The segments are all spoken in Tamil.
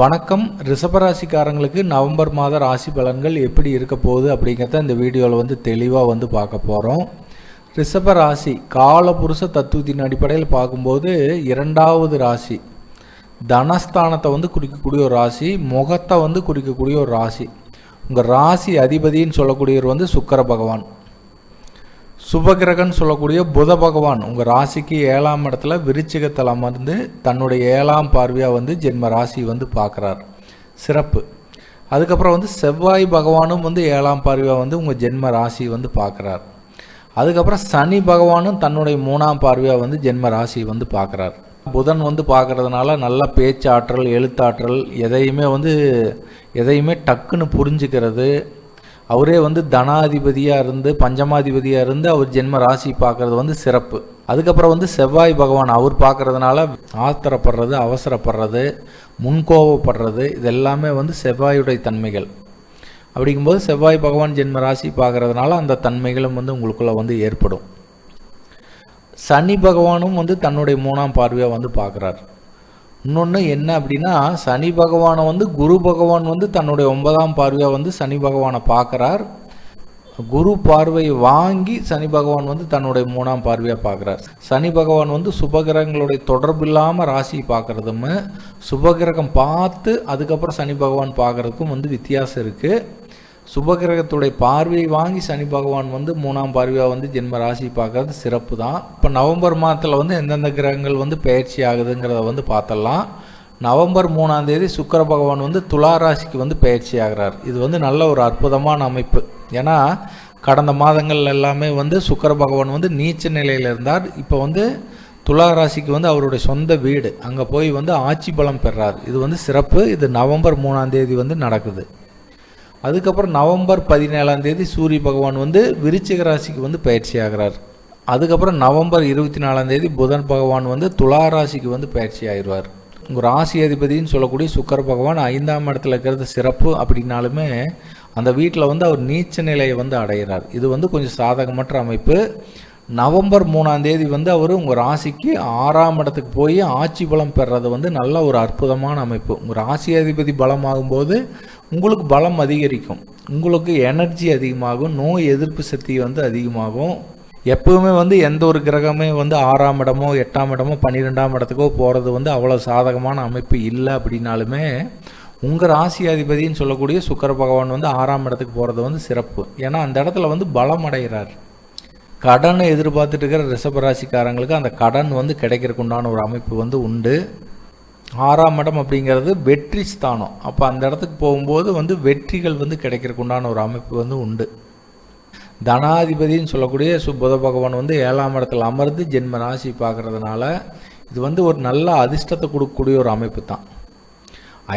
வணக்கம். ரிஷபராசிக்காரங்களுக்கு நவம்பர் மாத ராசி பலன்கள் எப்படி இருக்க போகுது அப்படிங்கிறத இந்த வீடியோவில் வந்து தெளிவாக வந்து பார்க்க போகிறோம் ரிஷப ராசி காலபுருஷ தத்துவத்தின் அடிப்படையில் பார்க்கும்போது இரண்டாவது ராசி. தனஸ்தானத்தை வந்து குறிக்கக்கூடிய ஒரு ராசி முகத்தை வந்து குறிக்கக்கூடிய ஒரு ராசி. உங்கள் ராசி அதிபதின்னு சொல்லக்கூடியவர் வந்து சுக்கர பகவான். சுபகிரகன் சொல்லக்கூடிய புத பகவான் உங்கள் ராசிக்கு ஏழாம் இடத்துல விருச்சிகத்தில் அமர்ந்து தன்னுடைய ஏழாம் பார்வையாக வந்து ஜென்ம ராசி வந்து பார்க்குறார். சிறப்பு. அதுக்கப்புறம் வந்து செவ்வாய் பகவானும் வந்து ஏழாம் பார்வையாக வந்து உங்கள் ஜென்ம ராசி வந்து பார்க்குறார். அதுக்கப்புறம் சனி பகவானும் தன்னுடைய மூணாம் பார்வையாக வந்து ஜென்ம ராசி வந்து பார்க்குறார். புதன் வந்து பார்க்கறதுனால நல்ல பேச்சாற்றல் எழுத்தாற்றல் எதையுமே வந்து எதையுமே டக்குன்னு புரிஞ்சுக்கிறது அவரே வந்து தனாதிபதியாக இருந்து பஞ்சமாதிபதியாக இருந்து அவர் ஜென்ம ராசி பார்க்கறது வந்து சிறப்பு. அதுக்கப்புறம் வந்து செவ்வாய் பகவான் அவர் பார்க்கறதுனால ஆத்திரப்படுறது அவசரப்படுறது முன்கோவப்படுறது இதெல்லாமே வந்து செவ்வாயுடைய தன்மைகள். அப்படிங்கும்போது செவ்வாய் பகவான் ஜென்ம ராசி பார்க்கறதுனால அந்த தன்மைகளும் வந்து உங்களுக்குள்ள வந்து ஏற்படும். சனி பகவானும் வந்து தன்னுடைய மூணாம் பார்வையாக வந்து பார்க்குறாரு. இன்னொன்று என்ன அப்படின்னா சனி பகவானை வந்து குரு பகவான் வந்து தன்னுடைய ஒன்பதாம் பார்வையாக வந்து சனி பகவானை பார்க்குறார். குரு பார்வை வாங்கி சனி பகவான் வந்து தன்னுடைய மூணாம் பார்வையாக பார்க்குறார். சனி பகவான் வந்து சுபகிரகங்களுடைய தொடர்பு இல்லாமல் ராசி பார்க்குறதும் சுபகிரகம் பார்த்து அதுக்கப்புறம் சனி பகவான் பார்க்குறதுக்கும் வந்து வித்தியாசம் இருக்குது சுபகிரகத்துடைய பார்வையை வாங்கி சனி பகவான் வந்து மூணாம் பார்வையாக வந்து ஜென்ம ராசி பார்க்கறது சிறப்பு தான். இப்போ நவம்பர் மாதத்தில் வந்து எந்தெந்த கிரகங்கள் வந்து பயிற்சி ஆகுதுங்கிறத வந்து பார்த்தலாம். நவம்பர் மூணாம் தேதி சுக்கர பகவான் வந்து துலா ராசிக்கு வந்து பயிற்சி ஆகிறார். இது வந்து நல்ல ஒரு அற்புதமான அமைப்பு. ஏன்னா கடந்த மாதங்கள் எல்லாமே வந்து சுக்கர பகவான் வந்து நீச்ச நிலையில் இருந்தார். இப்போ வந்து துலா ராசிக்கு வந்து அவருடைய சொந்த வீடு. அங்கே போய் வந்து ஆட்சி பலம் பெறார். இது வந்து சிறப்பு. இது நவம்பர் மூணாம் தேதி வந்து நடக்குது. அதுக்கப்புறம் நவம்பர் பதினேழாம் தேதி சூரிய பகவான் வந்து விருச்சிக ராசிக்கு வந்து பயிற்சி ஆகிறார். அதுக்கப்புறம் நவம்பர் இருபத்தி நாலாம் தேதி புதன் பகவான் வந்து துலா ராசிக்கு வந்து பயிற்சி ஆயிடுவார். உங்கள் ராசி அதிபதினு சொல்லக்கூடிய சுக்கர பகவான் ஐந்தாம் இடத்துல இருக்கிறது சிறப்பு அப்படின்னாலுமே அந்த வீட்டில் வந்து அவர் நீச்ச நிலையை வந்து அடைகிறார் இது வந்து கொஞ்சம் சாதகமற்ற அமைப்பு. நவம்பர் மூணாம் தேதி வந்து அவர் உங்கள் ராசிக்கு ஆறாம் இடத்துக்கு போய் ஆட்சி பலம் பெறது வந்து நல்ல ஒரு அற்புதமான அமைப்பு. உங்கள் ராசி அதிபதி பலமாகும்போது உங்களுக்கு பலம் அதிகரிக்கும். உங்களுக்கு எனர்ஜி அதிகமாகும் நோய் எதிர்ப்பு சக்தி வந்து அதிகமாகும். எப்பவுமே வந்து எந்த ஒரு கிரகமே வந்து ஆறாம் இடமோ எட்டாம் இடமோ பன்னிரெண்டாம் இடத்துக்கோ போகிறது வந்து அவ்வளோ சாதகமான அமைப்பு இல்லை அப்படின்னாலுமே உங்கள் ராசி அதிபதின்னு சொல்லக்கூடிய சுக்கர பகவான் வந்து ஆறாம் இடத்துக்கு போகிறது வந்து சிறப்பு. ஏன்னா அந்த இடத்துல வந்து பலம் அடைகிறார். கடனை எதிர்பார்த்துட்டு இருக்கிற ரிஷபராசிக்காரங்களுக்கு அந்த கடன் வந்து கிடைக்கிறதுக்கு உண்டான ஒரு அமைப்பு வந்து உண்டு. ஆறாம் இடம் அப்படிங்கிறது வெற்றி ஸ்தானம். அப்போ அந்த இடத்துக்கு போகும்போது வந்து வெற்றிகள் வந்து கிடைக்கிறக்குண்டான ஒரு அமைப்பு வந்து உண்டு. தனாதிபதின்னு சொல்லக்கூடிய சு புத பகவான் வந்து ஏழாம் இடத்துல அமர்ந்து ஜென்ம ராசி பார்க்கறதுனால இது வந்து ஒரு நல்ல அதிர்ஷ்டத்தை கொடுக்கக்கூடிய ஒரு அமைப்பு தான்.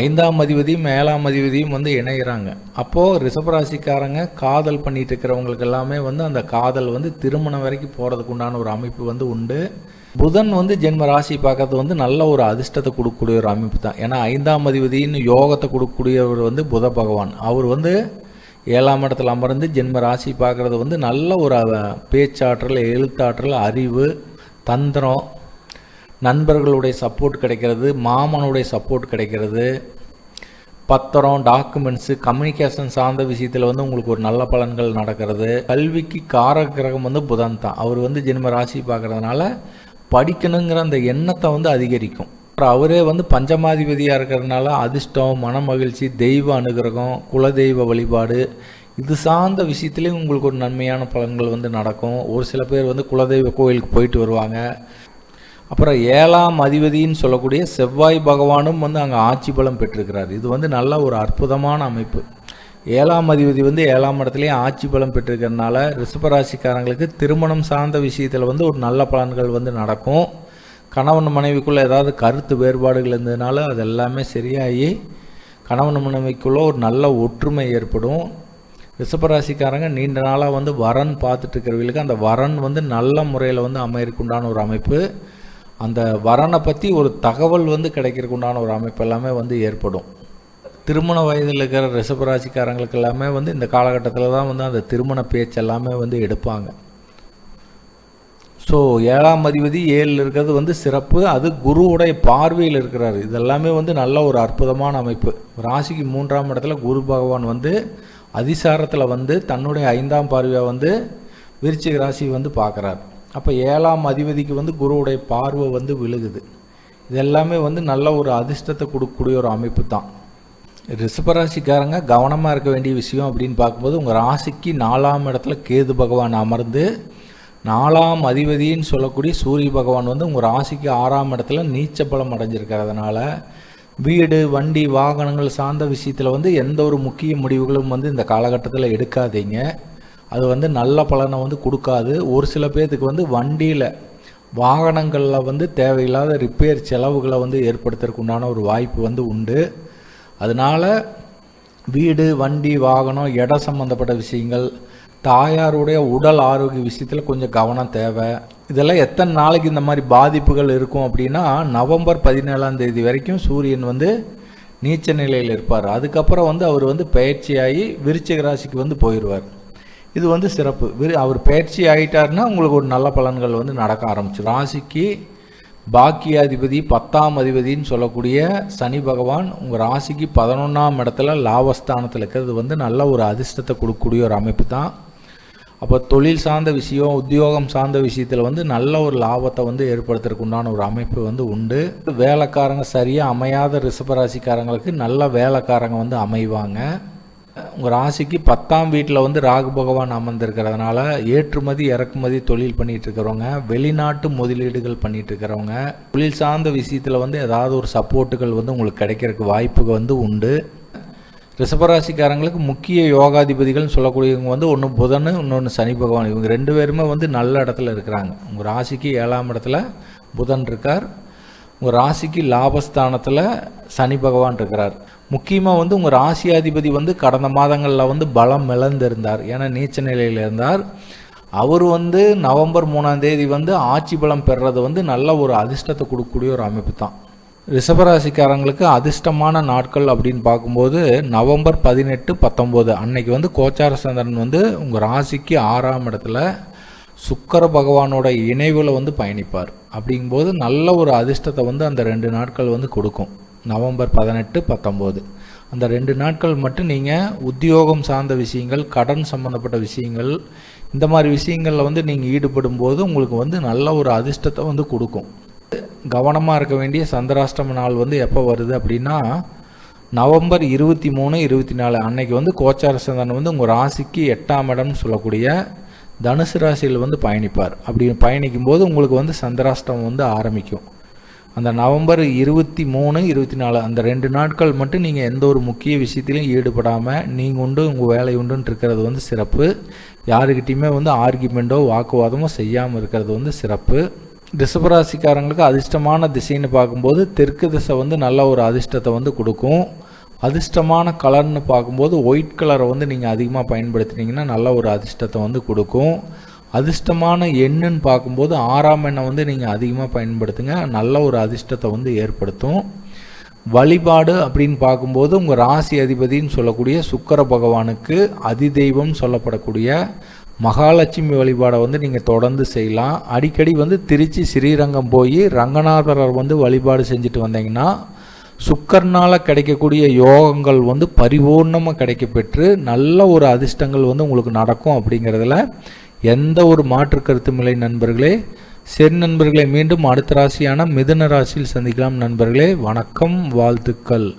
ஐந்தாம் அதிபதியும் ஏழாம் அதிபதியும் வந்து இணைகிறாங்க அப்போது ரிஷபராசிக்காரங்க காதல் பண்ணிட்டு இருக்கிறவங்களுக்கு எல்லாமே வந்து அந்த காதல் வந்து திருமணம் வரைக்கும் போகிறதுக்கு உண்டான ஒரு அமைப்பு வந்து உண்டு. புதன் வந்து ஜென்ம ராசி பார்க்கறது வந்து நல்ல ஒரு அதிர்ஷ்டத்தை கொடுக்கக்கூடிய ஒரு அமைப்பு தான். ஏன்னா ஐந்தாம் அதிபதினு யோகத்தை கொடுக்கக்கூடியவர் வந்து புத பகவான். அவர் வந்து ஏழாம் இடத்துல அமர்ந்து ஜென்ம ராசி பார்க்குறது வந்து நல்ல ஒரு பேச்சாற்றல் எழுத்தாற்றல் அறிவு தந்திரம் நண்பர்களுடைய சப்போர்ட் கிடைக்கிறது மாமனுடைய சப்போர்ட் கிடைக்கிறது. பத்திரம் டாக்குமெண்ட்ஸு கம்யூனிகேஷன் சார்ந்த விஷயத்தில் வந்து உங்களுக்கு ஒரு நல்ல பலன்கள் நடக்கிறது. கல்விக்கு கார கிரகம் வந்து புதன் தான். அவர் வந்து ஜென்ம ராசி பார்க்கறதுனால படிக்கணுங்கிற அந்த எண்ணத்தை வந்து அதிகரிக்கும். அப்புறம் அவரே வந்து பஞ்சமாதிபதியாக இருக்கிறதுனால அதிர்ஷ்டம் மனமகிழ்ச்சி தெய்வ அனுகிரகம் குலதெய்வ வழிபாடு இது சார்ந்த விஷயத்துலேயும் உங்களுக்கு ஒரு நன்மையான பலன்கள் வந்து நடக்கும். ஒரு சில பேர் வந்து குலதெய்வ கோயிலுக்கு போயிட்டு வருவாங்க. அப்புறம் ஏழாம் அதிபதின்னு சொல்லக்கூடிய செவ்வாய் பகவானும் வந்து அங்கே ஆட்சி பலம் பெற்றிருக்கிறார். இது வந்து நல்ல ஒரு அற்புதமான அமைப்பு. ஏழாம் அதிபதி வந்து ஏழாம் இடத்துலையும் ஆட்சி பலம் பெற்றிருக்கிறதுனால ரிஷபராசிக்காரங்களுக்கு திருமணம் சார்ந்த விஷயத்தில் வந்து ஒரு நல்ல பலன்கள் வந்து நடக்கும். கணவன் மனைவிக்குள்ளே ஏதாவது கருத்து வேறுபாடுகள் இருந்ததுனால அது எல்லாமே சரியாகி கணவன் மனைவிக்குள்ளே ஒரு நல்ல ஒற்றுமை ஏற்படும். ரிஷபராசிக்காரங்க நீண்ட நாளாக வந்து வரன் பார்த்துட்டு இருக்கிறவங்களுக்கு அந்த வரன் வந்து நல்ல முறையில் வந்து அமையறக்குண்டான ஒரு அமைப்பு. அந்த வரனை பற்றி ஒரு தகவல் வந்து கிடைக்கிறக்குண்டான ஒரு அமைப்பு எல்லாமே வந்து ஏற்படும். திருமண வயதில் இருக்கிற ரிஷபராசிக்காரங்களுக்கு எல்லாமே வந்து இந்த காலகட்டத்தில் தான் வந்து அந்த திருமண பேச்சு எல்லாமே வந்து எடுப்பாங்க. ஸோ ஏழாம் அதிபதி ஏழில் இருக்கிறது வந்து சிறப்பு. அது குருவுடைய பார்வையில் இருக்கிறார். இதெல்லாமே வந்து நல்ல ஒரு அற்புதமான அமைப்பு. ராசிக்கு மூன்றாம் இடத்துல குரு பகவான் வந்து அதிசாரத்தில் வந்து தன்னுடைய ஐந்தாம் பார்வையாக வந்து விருச்சிக ராசி வந்து பார்க்குறார். அப்போ ஏழாம் அதிபதிக்கு வந்து குருவுடைய பார்வை வந்து விழுகுது. இதெல்லாமே வந்து நல்ல ஒரு அதிர்ஷ்டத்தை கொடுக்கக்கூடிய ஒரு அமைப்பு தான். ரிஷபராசிக்காரங்க கவனமாக இருக்க வேண்டிய விஷயம் அப்படின்னு பார்க்கும்போது உங்கள் ராசிக்கு நாலாம் இடத்துல கேது பகவான் அமர்ந்து நாலாம் அதிபதின்னு சொல்லக்கூடிய சூரிய பகவான் வந்து உங்கள் ராசிக்கு ஆறாம் இடத்துல நீச்ச பலம் அடைஞ்சிருக்கிறதுனால வீடு வண்டி வாகனங்கள் சார்ந்த விஷயத்தில் வந்து எந்த ஒரு முக்கிய முடிவுகளும் வந்து இந்த காலகட்டத்தில் எடுக்காதீங்க. அது வந்து நல்ல பலனை வந்து கொடுக்காது. ஒரு சில பேர்த்துக்கு வந்து வண்டியில் வாகனங்களில் வந்து தேவையில்லாத ரிப்பேர் செலவுகளை வந்து ஏற்படுத்துறதுக்கு உண்டான ஒரு வாய்ப்பு வந்து உண்டு. அதனால் வீடு வண்டி வாகனம் இடம் சம்மந்தப்பட்ட விஷயங்கள் தாயாருடைய உடல் ஆரோக்கிய விஷயத்தில் கொஞ்சம் கவனம் தேவை. இதெல்லாம் எத்தனை நாளைக்கு இந்த மாதிரி பாதிப்புகள் இருக்கும் அப்படின்னா நவம்பர் பதினேழாம் தேதி வரைக்கும் சூரியன் வந்து நீச்ச நிலையில் இருப்பார். அதுக்கப்புறம் வந்து அவர் வந்து பயிற்சியாகி விருச்சிக ராசிக்கு வந்து போயிடுவார். இது வந்து சிறப்பு. விரு அவர் பயிற்சி ஆகிட்டாருன்னா உங்களுக்கு ஒரு நல்ல பலன்கள் வந்து நடக்க ஆரம்பிச்சு ராசிக்கு பாக்கியாதிபதி பத்தாம் அதிபதின்னு சொல்லக்கூடிய சனி பகவான் உங்கள் ராசிக்கு பதினொன்றாம் இடத்துல லாபஸ்தானத்தில் இருக்கிறது வந்து நல்ல ஒரு அதிர்ஷ்டத்தை கொடுக்கக்கூடிய ஒரு அமைப்பு தான். அப்போ தொழில் சார்ந்த விஷயம் உத்தியோகம் சார்ந்த விஷயத்தில் வந்து நல்ல ஒரு லாபத்தை வந்து ஏற்படுத்துறதுக்கு உண்டான ஒரு அமைப்பு வந்து உண்டு. வேலைக்காரங்க சரியாக அமையாத ரிஷபராசிக்காரங்களுக்கு நல்ல வேலைக்காரங்க வந்து அமைவாங்க. உங்கள் ராசிக்கு பத்தாம் வீட்டில் வந்து ராகு பகவான் அமர்ந்திருக்கிறதுனால ஏற்றுமதி இறக்குமதி தொழில் பண்ணிகிட்டு இருக்கிறவங்க வெளிநாட்டு முதலீடுகள் பண்ணிகிட்டு இருக்கிறவங்க தொழில் சார்ந்த விஷயத்தில் வந்து ஏதாவது ஒரு சப்போர்ட்டுகள் வந்து உங்களுக்கு கிடைக்கிறதுக்கு வாய்ப்புகள் வந்து உண்டு. ரிஷபராசிக்காரங்களுக்கு முக்கிய யோகாதிபதிகள்னு சொல்லக்கூடியவங்க வந்து ஒன்று புதன் இன்னொன்று சனி பகவான். இவங்க ரெண்டு பேருமே வந்து நல்ல இடத்துல இருக்கிறாங்க. உங்கள் ராசிக்கு ஏழாம் இடத்துல புதன் இருக்கார். உங்கள் ராசிக்கு லாபஸ்தானத்தில் சனி பகவான் இருக்கிறார். முக்கியமாக வந்து உங்கள் ராசியாதிபதி வந்து கடந்த மாதங்களில் வந்து பலம் இழந்திருந்தார். ஏன்னா நீச்ச நிலையில் இருந்தார். அவர் வந்து நவம்பர் மூணாம் தேதி வந்து ஆட்சி பலம் பெறுறது வந்து நல்ல ஒரு அதிர்ஷ்டத்தை கொடுக்கக்கூடிய ஒரு அமைப்பு தான். ரிஷபராசிக்காரங்களுக்கு அதிர்ஷ்டமான நாட்கள் அப்படின்னு பார்க்கும்போது நவம்பர் பதினெட்டு பத்தொம்போது அன்னைக்கு வந்து கோச்சார சந்திரன் வந்து உங்கள் ராசிக்கு ஆறாம் இடத்துல சுக்கர பகவானோட இணைவில் வந்து பயணிப்பார். அப்படிங்கும்போது நல்ல ஒரு அதிர்ஷ்டத்தை வந்து அந்த ரெண்டு நாட்கள் வந்து கொடுக்கும். நவம்பர் பதினெட்டு பத்தொம்போது அந்த ரெண்டு நாட்கள் மட்டும் நீங்கள் உத்தியோகம் சார்ந்த விஷயங்கள் கடன் சம்மந்தப்பட்ட விஷயங்கள் இந்த மாதிரி விஷயங்களில் வந்து நீங்கள் ஈடுபடும் போது உங்களுக்கு வந்து நல்ல ஒரு அதிர்ஷ்டத்தை வந்து கொடுக்கும். கவனமாக இருக்க வேண்டிய சந்திராஷ்டம நாள் வந்து எப்போ வருது அப்படின்னா நவம்பர் இருபத்தி மூணு இருபத்தி நாலு. அன்னைக்கு வந்து கோச்சார சந்தனம் வந்து உங்கள் ராசிக்கு எட்டாம் இடம்னு சொல்லக்கூடிய தனுசு ராசியில் வந்து பயணிப்பார். அப்படி பயணிக்கும் போது உங்களுக்கு வந்து சந்திராஷ்டம் வந்து ஆரம்பிக்கும். அந்த நவம்பர் இருபத்தி மூணு இருபத்தி நாலு அந்த ரெண்டு நாட்கள் மட்டும் நீங்கள் எந்த ஒரு முக்கிய விஷயத்திலையும் ஈடுபடாமல் நீங்கள் உண்டு உங்கள் வேலை உண்டுன்னு இருக்கிறது வந்து சிறப்பு. யாருக்கிட்டையுமே வந்து ஆர்கியூமெண்ட்டோ வாக்குவாதமோ செய்யாமல் இருக்கிறது வந்து சிறப்பு. ரிஷபராசிக்காரங்களுக்கு அதிர்ஷ்டமான திசைன்னு பார்க்கும்போது தெற்கு திசை வந்து நல்ல ஒரு அதிர்ஷ்டத்தை வந்து கொடுக்கும். அதிர்ஷ்டமான கலர்னு பார்க்கும்போது ஒயிட் கலரை வந்து நீங்கள் அதிகமாக பயன்படுத்தினீங்கன்னா நல்ல ஒரு அதிர்ஷ்டத்தை வந்து கொடுக்கும். அதிர்ஷ்டமான எண்ணுன்னு பார்க்கும்போது ஆறாம் எண்ணை வந்து நீங்கள் அதிகமாக பயன்படுத்துங்க. நல்ல ஒரு அதிர்ஷ்டத்தை வந்து ஏற்படுத்தும். வழிபாடு அப்படின்னு பார்க்கும்போது உங்கள் ராசி அதிபதின்னு சொல்லக்கூடிய சுக்கர பகவானுக்கு அதிதெய்வம் சொல்லப்படக்கூடிய மகாலட்சுமி வழிபாடை வந்து நீங்கள் தொடர்ந்து செய்யலாம். அடிக்கடி வந்து திருச்சி ஸ்ரீரங்கம் போய் ரங்கநாதரர் வந்து வழிபாடு செஞ்சுட்டு வந்தீங்கன்னா சுக்கர்னால் கிடைக்கக்கூடிய யோகங்கள் வந்து பரிபூர்ணமாக கிடைக்க பெற்று நல்ல ஒரு அதிர்ஷ்டங்கள் வந்து உங்களுக்கு நடக்கும் அப்படிங்கிறதுல எந்த ஒரு மாற்று கருத்தும் இல்லை நண்பர்களே. சரி நண்பர்களை மீண்டும் அடுத்த ராசியான மிதுன ராசியில் சந்திக்கலாம் நண்பர்களே. வணக்கம் வாழ்த்துக்கள்.